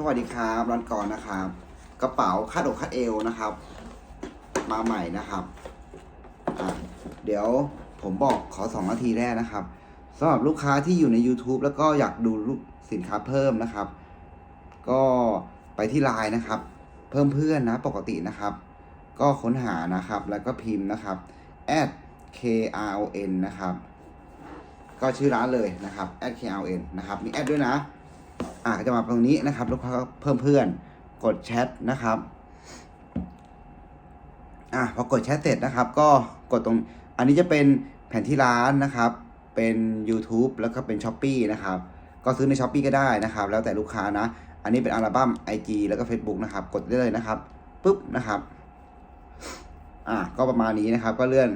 สวัสดีครับร้านก่อนนะครับ กระเป๋าคาดอกคาดเอวนะครับ มาใหม่นะครับเดี๋ยวผมบอกขอสองนาทีแรกนะครับสำหรับลูกค้าที่อยู่ใน YouTube แล้วก็อยากดูสินค้าเพิ่มนะครับ ก็ไปที่ไลน์นะครับ เพิ่มเพื่อนนะปกตินะครับ ก็ค้นหานะครับแล้วก็พิมพ์นะครับ at k r o n นะครับ ก็ชื่อร้านเลยนะครับ at k r o n นะครับมีแอดด้วยนะ อะจะมาตรงนี้นะครับลูกค้าก็เพิ่มเพื่อน กดแชทนะครับอะพอกดแชทเสร็จนะครับ ก็กดตรง อันนี้จะเป็นแผนที่ร้านนะครับ เป็น YouTube แล้วก็เป็น s h อ p e e นะครับ ก็ซื้อใน s h อ p e e ก็ได้นะครับ แล้วแต่ลูกค้านะ อันนี้เป็นอัลบั้ม IG แล้วก็ Facebook นะครับ กดได้เลยนะครับปุ๊บนะครับอะก็ประมาณนี้นะครับ ก็เลื่อน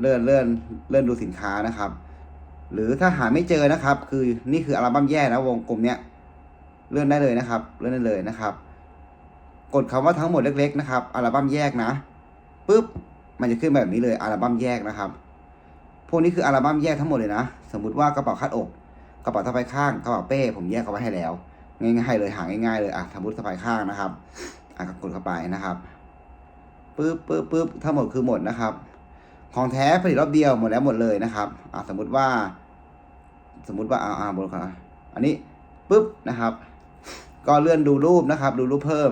เลื่อนเลื่อนเลื่อนดูสินค้านะครับ หรือถ้าหาไม่เจอนะครับ คือนี่คืออัลบั้มแยกนะวงกลมเนี้ยเลื่อนได้เลยนะครับ เลื่อนได้เลยนะครับ กดคำว่าทั้งหมดเล็ก ๆ นะครับอัลบั้มแยกนะปุ๊บมันจะขึ้นแบบนี้เลยอัลบั้มแยกนะครับพวกนี้คืออัลบั้มแยกทั้งหมดเลยนะ สมมุติว่ากระเป๋าคาดอกกระเป๋าสะพายข้างกระเป๋าเป้ ผมแยกเอาไว้ให้แล้ว ง่ายๆเลยหาง่ายๆเลยอะสมมติสะพายข้างนะครับอะกกดเข้าไปนะครับปุ๊บปุ๊บปุ๊บทั้งหมดคือหมดนะครับ ของแท้ผลิตรอบเดียวหมดแล้วหมดเลยนะครับอะสมมุติว่า สมมุติว่าอ่าอ่าบนครับอันนี้ปุ๊บนะครับ ก็เลื่อนดูรูปนะครับ ดูรูปเพิ่ม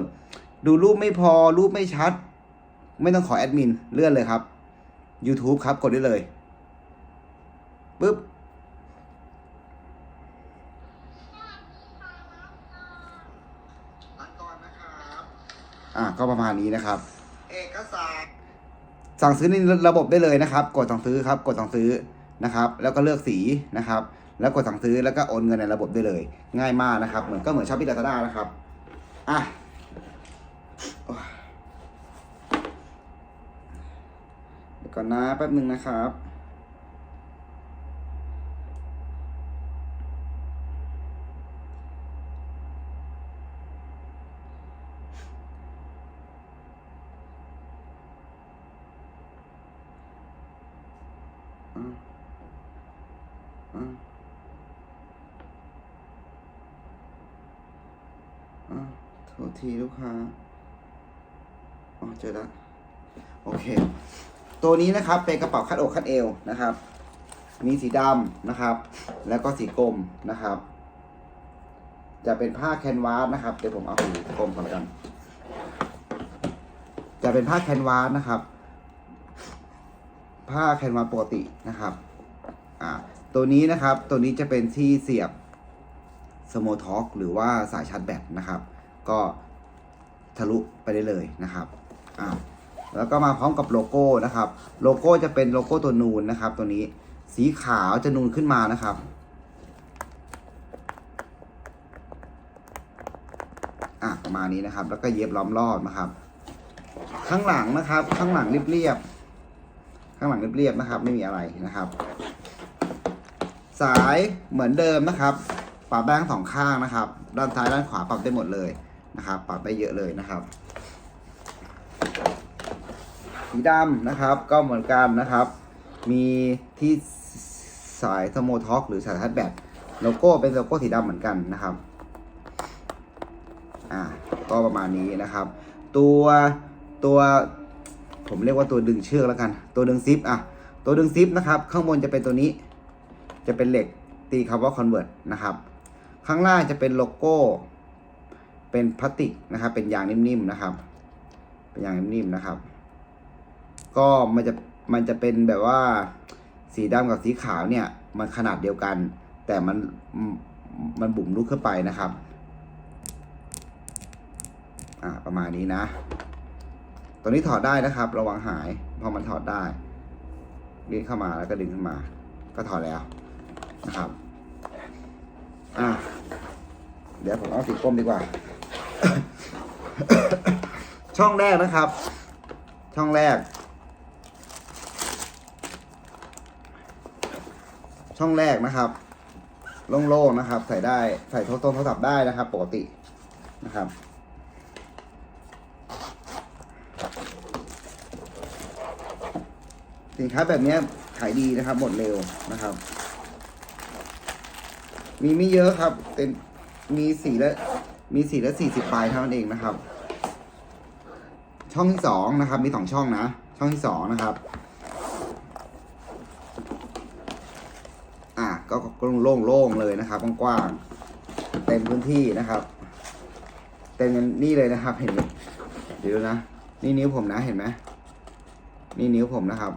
ดูรูปไม่พอรูปไม่ชัด ไม่ต้องขอแอดมินเลื่อนเลยครับ YouTube ครับกดได้เลยปุ๊บอะก็ประมาณนี้นะครับ เอกสารสั่งซื้อในระบบได้เลยนะครับ กดสั่งซื้อครับ กดสั่งซื้อนะครับ แล้วก็เลือกสีนะครับ แล้วกดสั่งซื้อแล้วก็โอนเงินในระบบได้เลย ง่ายมากนะครับ เหมือนก็เหมือนช้อปปี้ลาซาด้านะครับอะเดี๋ยวก่อนนะแป๊บหนึ่งนะครับอะอะอะ โทษทีลูกค้าอ๋อเจอแล้วโอเค ตัวนี้นะครับเป็นกระเป๋าคัดอกคัดเอวนะครับ มีสีดำนะครับ แล้วก็สีกรมนะครับ จะเป็นผ้าแคนวาสนะครับ เดี๋ยวผมเอาสีกรมก่อนกัน จะเป็นผ้าแคนวาสนะครับ ผ้าแคนวาสปกตินะครับ อ่า ตัวนี้นะครับ ตัวนี้จะเป็นที่เสียบสโมท็อกหรือว่าสายชาร์จแบตนะครับ ก็ทะลุไปได้เลยนะครับอ่าแล้วก็มาพร้อมกับโลโก้นะครับ โลโก้จะเป็นโลโก้ตัวนูนนะครับ ตัวนี้สีขาวจะนูนขึ้นมานะครับ อะประมาณนี้นะครับ แล้วก็เย็บล้อมรอบนะครับ ข้างหลังนะครับ ข้างหลังเรียบๆข้างหลังเรียบๆนะครับ ไม่มีอะไรนะครับ สายเหมือนเดิมนะครับ ปรับได้ทั้งสองข้างนะครับ ด้านซ้ายด้านขวาปรับได้หมดเลย นะครับปรับได้เยอะเลยนะครับ สีดำนะครับก็เหมือนกันนะครับ มีที่สายสโมท็อกหรือสายทัดแบตโลโก้เป็นโลโก้สีดำเหมือนกันนะครับอ่าก็ประมาณนี้นะครับ ตัวตัวผมเรียกว่าตัวดึงเชือกแล้วกัน ตัวดึงซิปอะตัวดึงซิปนะครับข้างบนจะเป็นตัวนี้ จะเป็นเหล็กตีคำว่า convert นะครับ ข้างล่างจะเป็นโลโก้ เป็นพลาสติกนะครับ เป็นยางนิ่มๆนะครับ เป็นยางนิ่มๆนะครับ ก็มันจะมันจะเป็นแบบว่าสีดำกับสีขาวเนี่ย มันขนาดเดียวกัน แต่มันมันบุ๋มลุกขึ้นไปนะครับ อ่าประมาณนี้นะตัวนี้ถอดได้นะครับ ระวังหายพอมันถอดได้ดึงเข้ามาแล้วก็ดึงขึ้นมา ก็ถอดแล้วนะครับ อ่าเดี๋ยวผมเอาสีกลมดีกว่า ช่องแรกนะครับ ช่องแรก ช่องแรกนะครับโล่งๆนะครับ ใส่ได้ใส่โทรศัพท์โทรศัพท์ได้นะครับ ปกตินะครับสินค้าแบบนี้ขายดีนะครับ หมดเร็วนะครับ มีไม่เยอะครับ เป็นมีสีและ มีสีละสี่สิบใบเท่านั้นเองนะครับ ช่องที่สองนะครับ มีสองช่องนะ ช่องที่สองนะครับ อะก็ก็โล่งๆเลยนะครับกว้างๆเต็มพื้นที่นะครับ เต็มนี่เลยนะครับ เห็นหมเดี๋ยวนะ นี่นิ้วผมนะเห็นไหมนี่นิ้วผมนะครับ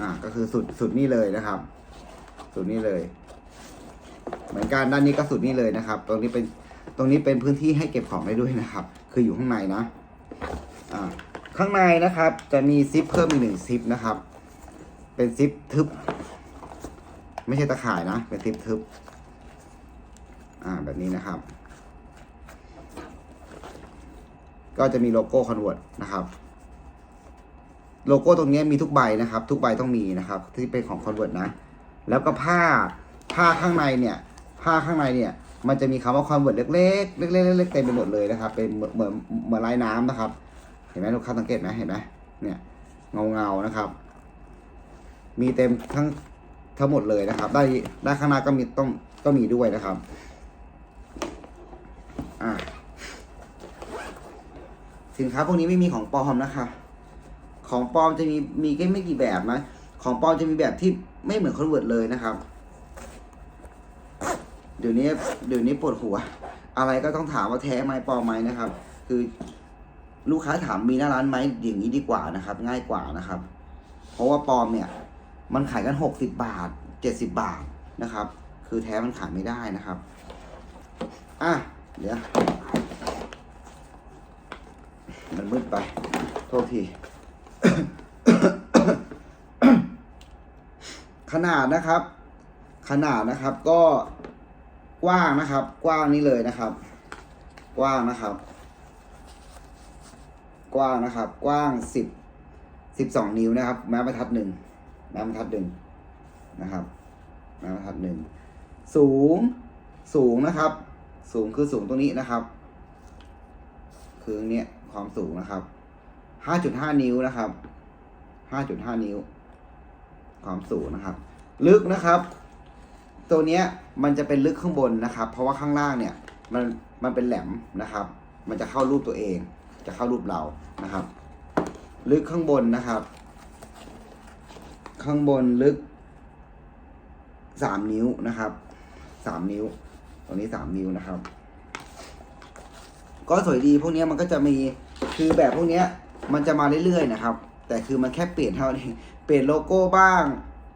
อะก็คือสุดสุดนี่เลยนะครับ สุดนี่เลย เหมือนกันด้านนี้ก็สุดนี่เลยนะครับ ตรงนี้เป็น ตรงนี้เป็นพื้นที่ให้เก็บของได้ด้วยนะครับ คืออยู่ข้างในนะอ่าข้างในนะครับจะมีซิปเพิ่มอีกหนึ่งซิปนะครับ เป็นซิปทึบ ไม่ใช่ตะข่ายนะ เป็นซิปทึบ อ่าแบบนี้นะครับ ก็จะมีโลโก้คอนเวิร์ตนะครับ โลโก้ตรงนี้มีทุกใบนะครับ ทุกใบต้องมีนะครับ ที่เป็นของคอนเวิร์ตนะ แล้วก็ผ้าผ้าข้างในเนี่ย ผ้าข้างในเนี่ย มันจะมีคำว่าคอนเวิร์ตเล็กๆเล็กๆเล็กๆเต็มไปหมดเลยนะครับ เป็นเหมือนเหมือนลายน้ำนะครับ เห็นไหมลูกค้าสังเกตไหมเห็นไหมเนี่ยเงาเงาๆนะครับ มีเต็มทั้งทั้งหมดเลยนะครับ ได้ได้านข้างหน้าก็มีต้องก็มีด้วยนะครับ อ่าสินค้าพวกนี้ไม่มีของปลอมนะคะ ของปลอมจะมีมีแค่ไม่กี่แบบนะของปลอมจะมีแบบที่ไม่เหมือนคอนเวิร์ตเลยนะครับ เดี๋ยวนี้เดี๋ยวนี้ปวดหัว อะไรก็ต้องถามว่าแท้ไหมปลอมไหมนะครับ คือลูกค้าถามมีหน้าร้านไหมอย่างนี้ดีกว่านะครับ ง่ายกว่านะครับ เพราะว่าปลอมเนี่ย มันขายกันหกสิบบาทเจ็ดสิบบาทนะครับ คือแท้มันขายไม่ได้นะครับอะเดี๋ยวมันมืดไป โทษที ขนาดนะครับ ขนาดนะครับก็ กว้างนะครับ กว้างนี้เลยนะครับ กว้างนะครับ กว้างนะครับ กว้างสิบสิบสองนิ้วนะครับ แม้บรรทัดหนึ่งแม้บรรทัดหนึ่งนะครับแม้บรรทัดหนึ่งสูงสูงนะครับ สูงคือสูงตรงนี้นะครับ คือเนี้ยความสูงนะครับห้าจุดห้านิ้วนะครับห้าจุดห้านิ้ว ความสูงนะครับ ลึกนะครับ ตัวเนี้ยมันจะเป็นลึกข้างบนนะครับ เพราะว่าข้างล่างเนี่ยมันมันเป็นแหลมนะครับ มันจะเข้ารูปตัวเอง จะเข้ารูปเรานะครับ ลึกข้างบนนะครับ ข้างบนลึกสามนิ้วนะครับสามนิ้วตรงนี้สามนิ้วนะครับ ก็สวยดีพวกเนี้ยมันก็จะมีคือแบบพวกเนี้ยมันจะมาเรื่อยๆนะครับ แต่คือมันแค่เปลี่ยนเท่านั้นเปลี่ยนโลโก้บ้าง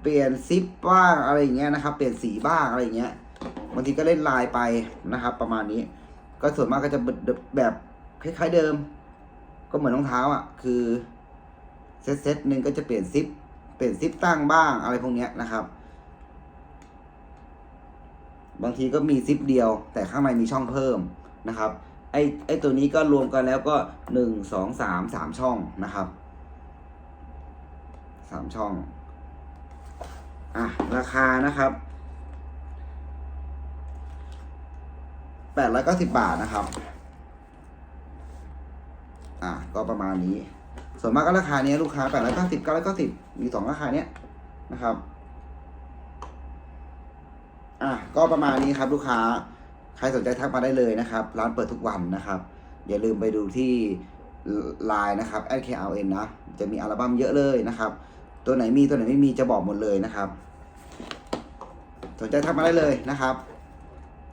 เปลี่ยนซิปบ้างอะไรอย่างเงี้ยนะครับ เปลี่ยนสีบ้างอะไรอย่างเงี้ยบางทีก็เล่นลายไปนะครับ ประมาณนี้ ก็ส่วนมากก็จะแบบคล้ายๆเดิม ก็เหมือนรองเท้าอะ คือเซตเซตหนึ่งก็จะเปลี่ยนซิป เปลี่ยนซิปตั้งบ้างอะไรพวกเนี้ยนะครับ บางทีก็มีซิปเดียว แต่ข้างในมีช่องเพิ่มนะครับ ไอไอตัวนี้ก็รวมกันแล้วก็หนึ่งสองสามสามช่องนะครับสามช่อง อะ ราคานะครับแปดร้อยเก้าสิบบาทนะครับ อะ ก็ประมาณนี้ ส่วนมากก็ราคาเนี้ยลูกค้าแปดร้อยเก้าสิบเก้าร้อยเก้าสิบมีสองราคาเนี้ยนะครับ อะ ก็ประมาณนี้ครับ ลูกค้า ใครสนใจทักมาได้เลยนะครับ ร้านเปิดทุกวันนะครับ อย่าลืมไปดูที่ไลน์นะครับ @kln นะ จะมีอัลบั้มเยอะเลยนะครับ ตัวไหนมีตัวไหนไม่มีจะบอกหมดเลยนะครับ สนใจทักมาได้เลยนะครับ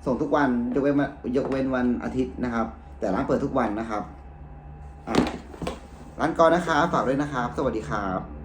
ส่งทุกวันยกเว้นวันยกเว้นวันอาทิตย์นะครับ แต่ร้านเปิดทุกวันนะครับร้านกอนะครับฝากด้วยนะครับ สวัสดีครับ